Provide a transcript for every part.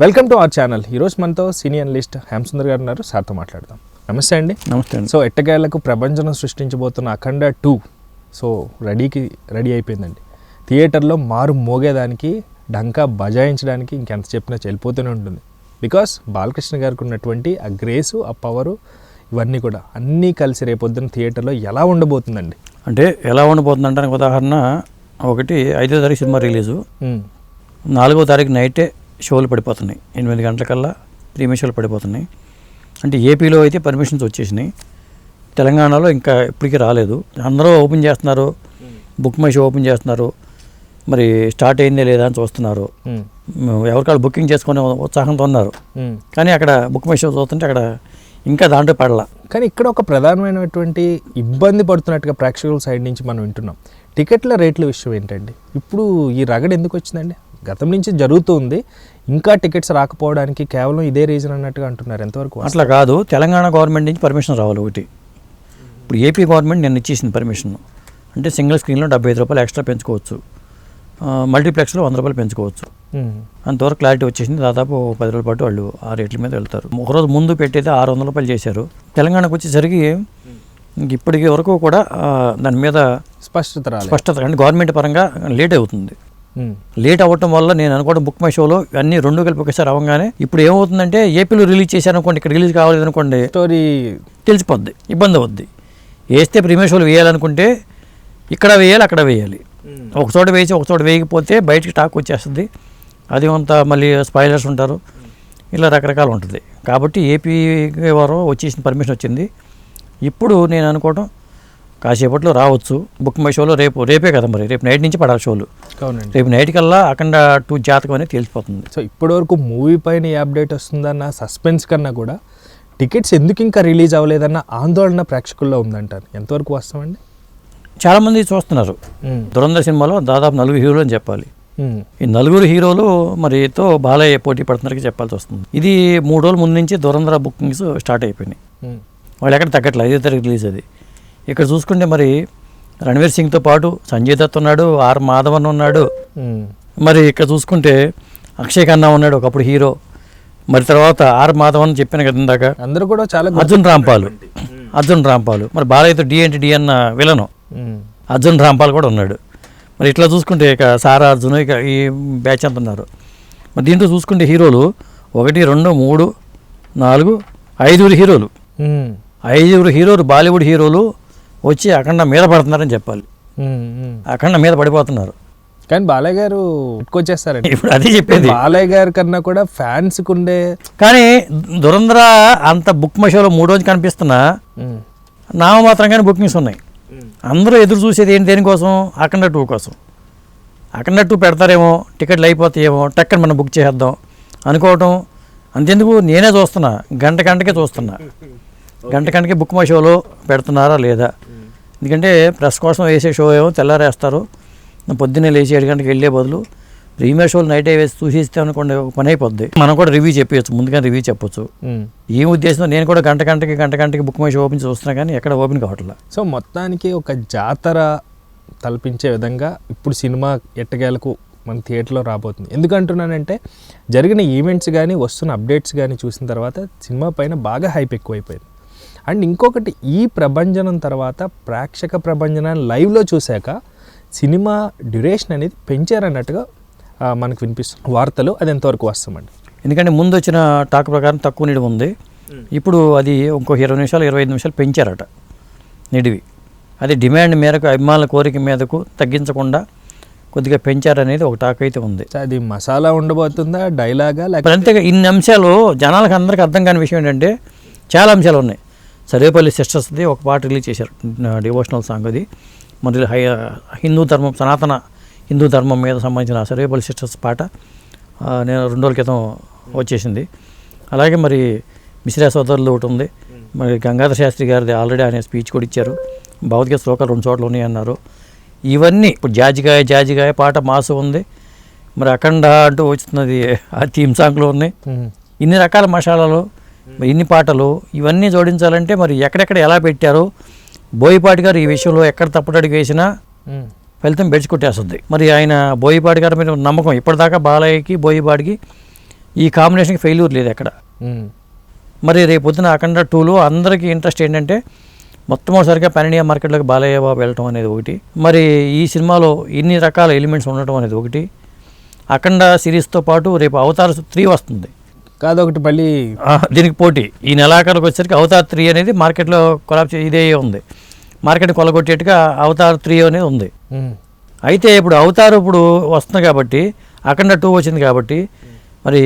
Welcome to our channel. ఈరోజు మనతో senior analyst Hemasundar గారు ఉన్నారు. సార్తో మాట్లాడదాం. నమస్తే అండి. నమస్తే అండి. సో ఎట్టకేళ్ళకు ప్రపంచం సృష్టించబోతున్న అఖండ టూ సో రెడీకి రెడీ అయిపోయిందండి. థియేటర్లో మారు మోగేదానికి డంకా బజాయించడానికి ఇంకెంత చెప్పినా చెల్లిపోతూనే ఉంటుంది. బికాస్ బాలకృష్ణ గారికి ఉన్నటువంటి ఆ గ్రేసు ఆ పవరు ఇవన్నీ కూడా అన్నీ కలిసి రేపొద్దున థియేటర్లో ఎలా ఉండబోతుందండి? అంటే ఎలా ఉండబోతుంది అంటే ఉదాహరణ ఒకటి ఐదో తారీఖు సినిమా రిలీజు. నాలుగో తారీఖు నైటే షోలు పడిపోతున్నాయి. ఎనిమిది గంటలకల్లా ప్రీమియర్ షోలు పడిపోతున్నాయి. అంటే ఏపీలో అయితే పర్మిషన్స్ వచ్చేసినాయి. తెలంగాణలో ఇంకా ఇప్పటికీ రాలేదు. అందరూ ఓపెన్ చేస్తున్నారు. బుక్ మై షో ఓపెన్ చేస్తున్నారు. మరి స్టార్ట్ అయిందే లేదా అని చూస్తున్నారు. ఎవరికాళ్ళు బుకింగ్ చేసుకునే ఉత్సాహంతో ఉన్నారు. కానీ అక్కడ బుక్ మై షో చూస్తుంటే అక్కడ ఇంకా దాంట్లో పడలా. కానీ ఇక్కడ ఒక ప్రధానమైనటువంటి ఇబ్బంది పడుతున్నట్టుగా ప్రేక్షకుల సైడ్ నుంచి మనం వింటున్నాం. టికెట్ల రేట్ల విషయం ఏంటండి? ఇప్పుడు ఈ రగడ ఎందుకు వచ్చిందండి? గతం నుంచి జరుగుతుంది ఇంకా టికెట్స్ రాకపోవడానికి కేవలం ఇదే రీజన్ అన్నట్టుగా అంటున్నారు. ఎంతవరకు? అట్లా కాదు. తెలంగాణ గవర్నమెంట్ నుంచి పర్మిషన్ రావాలి ఒకటి. ఇప్పుడు ఏపీ గవర్నమెంట్ నిన్న ఇచ్చేసింది పర్మిషన్. అంటే సింగిల్ స్క్రీన్లో డెబ్బై ఐదు రూపాయలు ఎక్స్ట్రా పెంచుకోవచ్చు. మల్టీప్లెక్స్లో వంద రూపాయలు పెంచుకోవచ్చు. అంతవరకు క్లారిటీ వచ్చేసింది. దాదాపు పది రోజుల పాటు వాళ్ళు ఆ రేట్ల మీద వెళ్తారు. ఒకరోజు ముందు పెట్టేది ఆరు వందల రూపాయలు చేశారు. తెలంగాణకు వచ్చేసరికి ఇంక ఇప్పటికి వరకు కూడా దాని మీద స్పష్టత స్పష్టత అంటే గవర్నమెంట్ పరంగా లేట్ అవుతుంది. లేట్ అవ్వటం వల్ల నేను అనుకోవడం బుక్ మై షోలో అన్ని రెండు కలిపి ఒకసారి అవ్వగానే ఇప్పుడు ఏమవుతుందంటే ఏపీలో రిలీజ్ చేశారు అనుకోండి ఇక్కడ రిలీజ్ కావాలి అనుకోండి స్టోరీ తెలిసిపోద్ది ఇబ్బంది అవుద్ది. వేస్తే ప్రీమియర్ షోలు వేయాలనుకుంటే ఇక్కడ వేయాలి అక్కడ వేయాలి. ఒక చోట వేసి ఒక చోట వేయకపోతే బయటికి టాక్ వచ్చేస్తుంది. అది అంత మళ్ళీ స్పాయిలర్స్ ఉంటారు. ఇలా రకరకాలు ఉంటుంది. కాబట్టి ఏపీ వారు వచ్చేసిన పర్మిషన్ వచ్చింది. ఇప్పుడు నేను అనుకోవటం కాసేపట్లో రావచ్చు. బుక్ మై షోలో రేపు రేపే కదా మరి. రేపు నైట్ నుంచి పడాలి షోలు. అవునండి. రేపు నైట్ కల్లా అఖండ టూ జాతకం అనేది తెలిసిపోతుంది సో ఇప్పటివరకు మూవీ పైన ఏ అప్డేట్ వస్తుందన్న సస్పెన్స్ కన్నా కూడా టికెట్స్ ఎందుకు ఇంకా రిలీజ్ అవ్వలేదన్న ఆందోళన ప్రేక్షకుల్లో ఉందంటారు. ఎంతవరకు వాస్తవండి చాలామంది చూస్తున్నారు. దురంధర్ సినిమాలో దాదాపు నలుగురు హీరోలు అని చెప్పాలి. ఈ నలుగురు హీరోలు మరితో బాలయ్య పోటీ పడుతున్నారని చెప్పాల్సి వస్తుంది. ఇది మూడు రోజుల ముందు నుంచి దురంధర బుకింగ్స్ స్టార్ట్ అయిపోయినాయి. వాళ్ళు ఎక్కడ తగ్గట్లేదు. ఐదో తారీఖు రిలీజ్ అది. ఇక్కడ చూసుకుంటే మరి రణవీర్ సింగ్తో పాటు సంజయ్ దత్ ఉన్నాడు ఆర్ మాధవన్ ఉన్నాడు. మరి ఇక్కడ చూసుకుంటే అక్షయ్ ఖన్నా ఉన్నాడు ఒకప్పుడు హీరో. మరి తర్వాత ఆర్ మాధవన్ చెప్పాను కదా ఇందాక. అందరూ కూడా చాలా అర్జున్ రాంపాలు. అర్జున్ రాంపాలు. మరి బాలయ్యతో డి అంటే డి అన్న విలను. అర్జున్ రాంపాల్ కూడా ఉన్నాడు. మరి ఇట్లా చూసుకుంటే ఇక సారా అర్జున్ ఇక ఈ బ్యాచ్ అంత ఉన్నారు. మరి దీంట్లో చూసుకుంటే హీరోలు ఒకటి రెండు మూడు నాలుగు ఐదుగురు హీరోలు. ఐదుగురు హీరోలు బాలీవుడ్ హీరోలు వచ్చి అఖండ మీద పడుతున్నారని చెప్పాలి. అఖండ మీద పడిపోతున్నారు. కానీ బాలయ్య గారు ఇట్టుకొచ్చేస్తారండి ఇప్పుడు అదే చెప్పేది. బాలయ్య గారి కన్నా కూడా ఫ్యాన్స్ ఉండే కానీ దురంధర అంత బుక్ మషోలో మూడు రోజు కనిపిస్తున్నా ఉమ్, నామమాత్రంగానే బుకింగ్స్ ఉన్నాయి. అందరూ ఎదురు చూసేది ఏంటి దేనికోసం? అఖండ టూ కోసం. అఖండ టూ పెడతారేమో టికెట్లు అయిపోతాయేమో టక్కని మనం బుక్ చేసేద్దాం అనుకోవటం. అంతెందుకు? నేనే చూస్తున్నా. గంట గంటకే చూస్తున్నా. గంట గంటకే బుక్ మై షోలో పెడుతున్నారా లేదా? ఎందుకంటే ప్రెస్ కోసం వేసే షో ఏమో తెల్లారేస్తారు. పొద్దున్నే లేచి ఏడు గంటకి వెళ్ళే బదులు ప్రీమియర్ షోలు నైట్ వేసి చూసిస్తే అనుకోండి ఒక పని అయిపోద్ది. మనం కూడా రివ్యూ చెప్పవచ్చు ముందుగా రివ్యూ చెప్పొచ్చు. ఉమ్. ఈ ఉద్దేశంతో నేను కూడా గంట గంటకి గంట గంటకి బుక్ మై షో ఓపెన్ చూస్తున్నా కానీ ఎక్కడ ఓపెన్ కావట్లేదు సో మొత్తానికి ఒక జాతర తలపించే విధంగా ఇప్పుడు సినిమా ఎట్టగేలకు మన థియేటర్లో రాబోతుంది. ఎందుకంటున్నానంటే జరిగిన ఈవెంట్స్ కానీ వస్తున్న అప్డేట్స్ కానీ చూసిన తర్వాత సినిమా పైన బాగా హైప్ ఎక్కువైపోయింది. అండ్ ఇంకొకటి ఈ ప్రభంజనం తర్వాత ప్రేక్షక ప్రభంజనాన్ని లైవ్లో చూశాక సినిమా డ్యూరేషన్ అనేది పెంచారన్నట్టుగా మనకు వినిపిస్తుంది. వార్తలు అది ఎంతవరకు వస్తామండి ఎందుకంటే ముందు వచ్చిన టాక్ ప్రకారం తక్కువ నిడివి ఉంది. ఇప్పుడు అది ఇంకో ఇరవై నిమిషాలు ఇరవై ఐదు నిమిషాలు పెంచారట నిడివి. అది డిమాండ్ మేరకు అభిమానుల కోరిక మీదకు తగ్గించకుండా కొద్దిగా పెంచారనేది ఒక టాక్ అయితే ఉంది. అది మసాలా ఉండబోతుందా డైలాగా లేకపోతే అంతేగా ఇన్ని అంశాలు జనాలకు అందరికీ అర్థం కాని విషయం ఏంటంటే చాలా అంశాలు ఉన్నాయి. సరేపల్లి సిస్టర్స్ది ఒక పాట రిలీజ్ చేశారు డివోషనల్ సాంగ్ అది. మరి హై హిందూ ధర్మం సనాతన హిందూ ధర్మం మీద సంబంధించిన సరేపల్లి సిస్టర్స్ పాట నేను రెండు రోజుల క్రితం వచ్చేసింది. అలాగే మరి మిశ్రా సోదరులు ఒకటి ఉంది. మరి గంగాధర శాస్త్రి గారిది ఆల్రెడీ ఆయన స్పీచ్ కూడా ఇచ్చారు. భౌతిక శ్లోకాలు రెండు చోట్ల ఉన్నాయి అన్నారు ఇవన్నీ ఇప్పుడు జాజిగాయ జాజిగాయ పాట మాసు ఉంది. మరి అఖండ అంటూ వస్తున్నది ఆ థీమ్ సాంగ్లో ఉన్నాయి ఇన్ని రకాల మసాలాలు ఇన్ని పాటలు ఇవన్నీ జోడించాలంటే మరి ఎక్కడెక్కడ ఎలా పెట్టారో బోయపాటి గారు ఈ విషయంలో ఎక్కడ తప్పుడడికి వేసినా ఫలితం బెడిచి కొట్టేస్తుంది మరి ఆయన బోయపాటి గారి మీద నమ్మకం ఇప్పటిదాకా బాలయ్యకి బోయపాటికి ఈ కాంబినేషన్కి ఫెయిల్యూర్ లేదు ఎక్కడ. మరి రేపు పొద్దున అఖండ టూలో అందరికీ ఇంట్రెస్ట్ ఏంటంటే మొట్టమొదటిసారిగా పానినియా మార్కెట్లోకి బాలయ్య బాబు వెళ్ళటం అనేది ఒకటి. మరి ఈ సినిమాలో ఇన్ని రకాల ఎలిమెంట్స్ ఉండటం అనేది ఒకటి. అఖండ సిరీస్తో పాటు రేపు అవతార్ త్రీ వస్తుంది. కాదు ఒకటి మళ్ళీ దీనికి పోటీ. ఈ నెలాఖరికి వచ్చేసరికి అవతార్ త్రీ అనేది మార్కెట్లో కొలాబ్ ఇదే ఉంది. మార్కెట్ కొలగొట్టేట్టుగా అవతార్ త్రీ అనేది ఉంది. అయితే ఇప్పుడు అవతార్ ఇప్పుడు వస్తుంది కాబట్టి అఖండ టూ వచ్చింది కాబట్టి మరి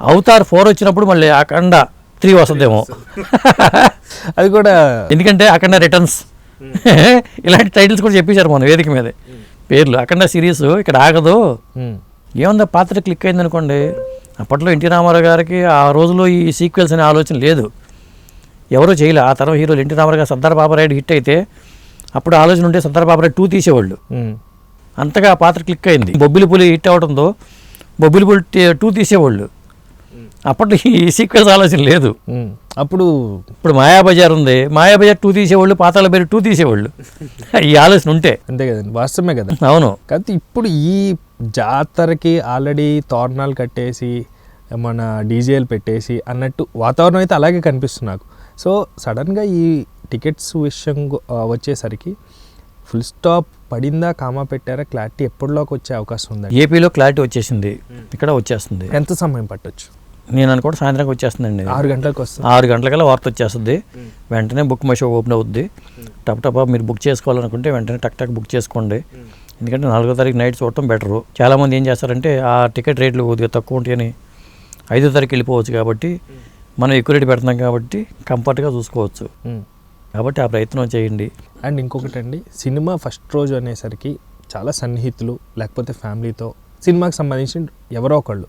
అవతార్ ఫోర్ వచ్చినప్పుడు మళ్ళీ అఖండ త్రీ వస్తుందేమో. అది కూడా ఎందుకంటే అఖండ రిటర్న్స్. ఇలాంటి టైటిల్స్ కూడా చెప్పేశారు మన వేదిక మీద. పేర్లు. అఖండ సిరీస్ ఇక్కడ ఆగదు. ఏముందా? పాత్ర క్లిక్ అయింది అనుకోండి అప్పట్లో ఎన్టీ రామారావు గారికి ఆ రోజులో ఈ సీక్వెల్స్ అనే ఆలోచన లేదు. ఎవరూ చేయలే. ఆ తరం హీరోలు ఎన్టీ రామారావు గారు సర్దార్ బాబారాయుడు హిట్ అయితే అప్పుడు ఆలోచన ఉంటే సర్దార్ బాబారాయుడు టూ తీసేవాళ్ళు. అంతగా ఆ పాత్ర క్లిక్ అయింది. బొబ్బిలి పులి హిట్ అవడంతో బొబ్బిలి పులి టీ- టూ తీసేవాళ్ళు. అప్పట్లో ఈ సీక్వెన్స్ ఆలోచన లేదు. అప్పుడు ఇప్పుడు మాయాబజార్ ఉంది. మాయాబజార్ టూ తీసేవాళ్ళు పాతాల పేరు టూ తీసేవాళ్ళు. ఈ ఆలోచన ఉంటే. అంతే కదండి వాస్తవమే కదా. అవును. కాకపోతే ఇప్పుడు ఈ జాతరకి ఆల్రెడీ తోరణాలు కట్టేసి మన డీజేలు పెట్టేసి అన్నట్టు వాతావరణం అయితే అలాగే కనిపిస్తుంది నాకు. సో సడన్గా ఈ టికెట్స్ విషయం వచ్చేసరికి ఫుల్ స్టాప్ పడిందా కామా పెట్టారా క్లారిటీ ఎప్పటిలోకి వచ్చే అవకాశం ఉందండి? ఏపీలో క్లారిటీ వచ్చేసింది. ఇక్కడ వచ్చేస్తుంది. ఎంత సమయం పట్టొచ్చు? నేను అనుకోవడం సాయంత్రం వచ్చేస్తుందండి ఆరు గంటలకు వస్తుంది. ఆరు గంటలకల్లా వార్త వచ్చేస్తుంది. వెంటనే బుక్ మై షో ఓపెన్ అవుద్ది. టప్ టప్ మీరు బుక్ చేసుకోవాలనుకుంటే వెంటనే టక్ టక్ బుక్ చేసుకోండి. ఎందుకంటే నాలుగో తారీఖు నైట్ చూడటం బెటరు. చాలామంది ఏం చేస్తారంటే ఆ టికెట్ రేట్లు కొద్దిగా తక్కువ ఉంటాయని ఐదో తారీఖు వెళ్ళిపోవచ్చు కాబట్టి మనం ఎక్కువ రేటు పెడుతున్నాం కాబట్టి కంఫర్ట్గా చూసుకోవచ్చు. కాబట్టి ఆ ప్రయత్నం చేయండి. అండ్ ఇంకొకటి అండి సినిమా ఫస్ట్ రోజు అనేసరికి చాలా సన్నిహితులు లేకపోతే ఫ్యామిలీతో సినిమాకి సంబంధించి ఎవరో ఒకళ్ళు.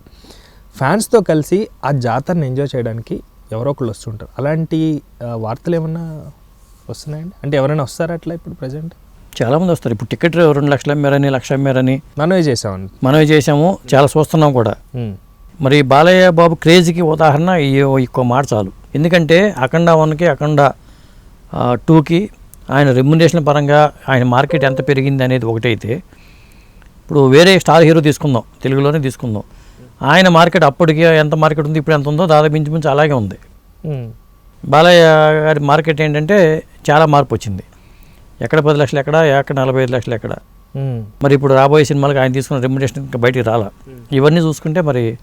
ఫ్యాన్స్తో కలిసి ఆ జాతరని ఎంజాయ్ చేయడానికి ఎవరో ఒకళ్ళు వస్తుంటారు. అలాంటి వార్తలు ఏమన్నా వస్తున్నాయండి? అంటే ఎవరైనా వస్తారా అట్లా ఇప్పుడు ప్రజెంట్? చాలామంది వస్తారు. ఇప్పుడు టికెట్ రెండు లక్షలు అమ్మారని లక్ష అమ్మారని మనమే చేసామండి. మనమే చేసాము. చాలా చూస్తున్నాం కూడా. మరి బాలయ్య బాబు క్రేజ్కి ఉదాహరణ ఇంకో మాట చాలు. ఎందుకంటే అఖండ వన్కి అఖండ టూకి ఆయన రెమ్యునేషన్ పరంగా ఆయన మార్కెట్ ఎంత పెరిగింది అనేది ఒకటైతే ఇప్పుడు వేరే స్టార్ హీరో తీసుకుందాం. తెలుగులోనే తీసుకుందాం. ఆయన మార్కెట్ అప్పటికి ఎంత మార్కెట్ ఉంది ఇప్పుడు ఎంత ఉందో దాదాపు ఇంచుమించు అలాగే ఉంది. బాలయ్య గారి మార్కెట్ ఏంటంటే చాలా మార్పు వచ్చింది. ఎక్కడ పది లక్షలు ఎక్కడ ఎక్కడ నలభై ఐదు లక్షలు ఎక్కడ. మరి ఇప్పుడు రాబోయే సినిమాలకు ఆయన తీసుకున్న రెమ్యునేషన్ ఇంకా బయటికి రాలా. ఇవన్నీ చూసుకుంటే మరి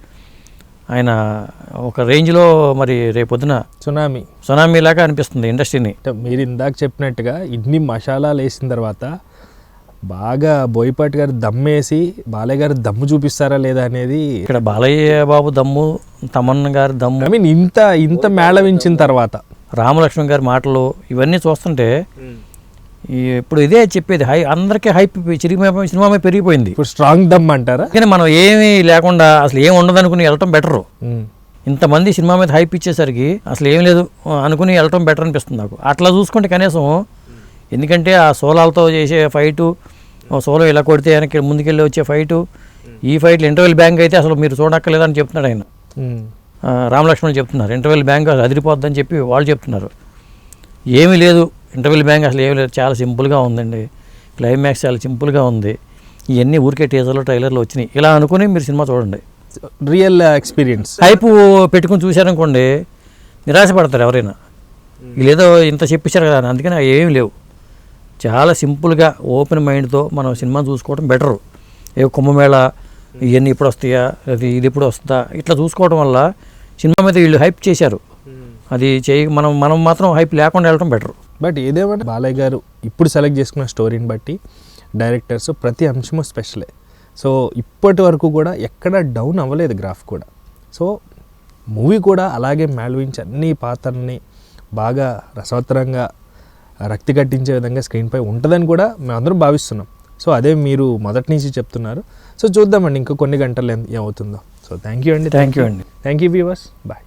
ఆయన ఒక రేంజ్లో మరి రేపొద్దున సునామీ. సునామీ లాగా అనిపిస్తుంది ఇండస్ట్రీని. మీరు ఇందాక చెప్పినట్టుగా ఇన్ని మసాలాలు వేసిన తర్వాత బాగా బోయపాటి గారు దమ్మేసి బాలయ్య గారు దమ్ము చూపిస్తారా లేదా అనేది ఇక్కడ బాలయ్య బాబు దమ్ము తమన్న గారి దమ్ము. ఐ మీన్ ఇంత ఇంత మేళవించిన తర్వాత. రామలక్ష్మణ్ గారి మాటలు ఇవన్నీ చూస్తుంటే ఇప్పుడు ఇదే చెప్పేది హై అందరికీ హైప్ సినిమా మీద పెరిగిపోయింది. ఇప్పుడు స్ట్రాంగ్ దమ్ అంటారా? కానీ మనం ఏమీ లేకుండా అసలు ఏం ఉండదు అనుకుని వెళ్ళటం బెటరు. ఇంతమంది సినిమా మీద హైప్ ఇచ్చేసరికి అసలు ఏం లేదు అనుకుని వెళ్ళటం బెటర్ అనిపిస్తుంది నాకు. అట్లా చూసుకుంటే కనీసం ఎందుకంటే ఆ సోలాలతో చేసే ఫైటు సోలో ఇలా కొడితే వెనక్కి ముందుకెళ్ళి వచ్చే ఫైటు. ఈ ఫైట్లు ఇంటర్వెల్ బ్యాంక్ అయితే అసలు మీరు చూడక్కర్లేదని చెప్తున్నాడు ఆయన. రామలక్ష్మణ్ చెప్తున్నారు ఇంటర్వెల్ బ్యాంక్ అసలు అదిరిపోద్దని చెప్పి వాళ్ళు చెప్తున్నారు. ఏమీ లేదు ఇంటర్వెల్ బ్యాంక్ అసలు ఏమీ లేదు చాలా సింపుల్గా ఉందండి. క్లైమాక్స్ చాలా సింపుల్గా ఉంది. ఇవన్నీ ఊరికే టీజర్లు ట్రైలర్లు వచ్చినాయి. ఇలా అనుకుని మీరు సినిమా చూడండి. Real experience. హైప్ పెట్టుకుని చూశారనుకోండి నిరాశపడతారు ఎవరైనా. వీళ్ళేదో ఇంత చెప్పేశారు కదా. అందుకని ఏమీ లేవు. చాలా సింపుల్గా ఓపెన్ మైండ్తో మనం సినిమా చూసుకోవడం బెటరు. ఏ కుంభమేళ ఇవన్నీ ఇప్పుడు వస్తాయా అది ఇది ఇప్పుడు వస్తుందా ఇట్లా చూసుకోవడం వల్ల సినిమా మీద వీళ్ళు హైప్ చేశారు. అది చేయ మనం మనం మాత్రం హైప్ లేకుండా వెళ్ళడం బెటర్. బట్ ఏదేమంటే బాలయ్య గారు ఇప్పుడు సెలెక్ట్ చేసుకున్న స్టోరీని బట్టి డైరెక్టర్స్ ప్రతి అంశము స్పెషలే. సో ఇప్పటి వరకు కూడా ఎక్కడ డౌన్ అవ్వలేదు గ్రాఫ్ కూడా. సో మూవీ కూడా అలాగే మేళవించి అన్ని పాత్రల్ని బాగా రసవత్తరంగా రక్తి కట్టించే విధంగా స్క్రీన్పై ఉంటుందని కూడా మేమందరం భావిస్తున్నాం. సో అదే మీరు మొదటి నుంచి చెప్తున్నారు. సో చూద్దామండి ఇంకా కొన్ని గంటలు ఏం- ఏమవుతుందో. సో థ్యాంక్ యూ అండి. థ్యాంక్ యూ అండి. Thank you viewers bye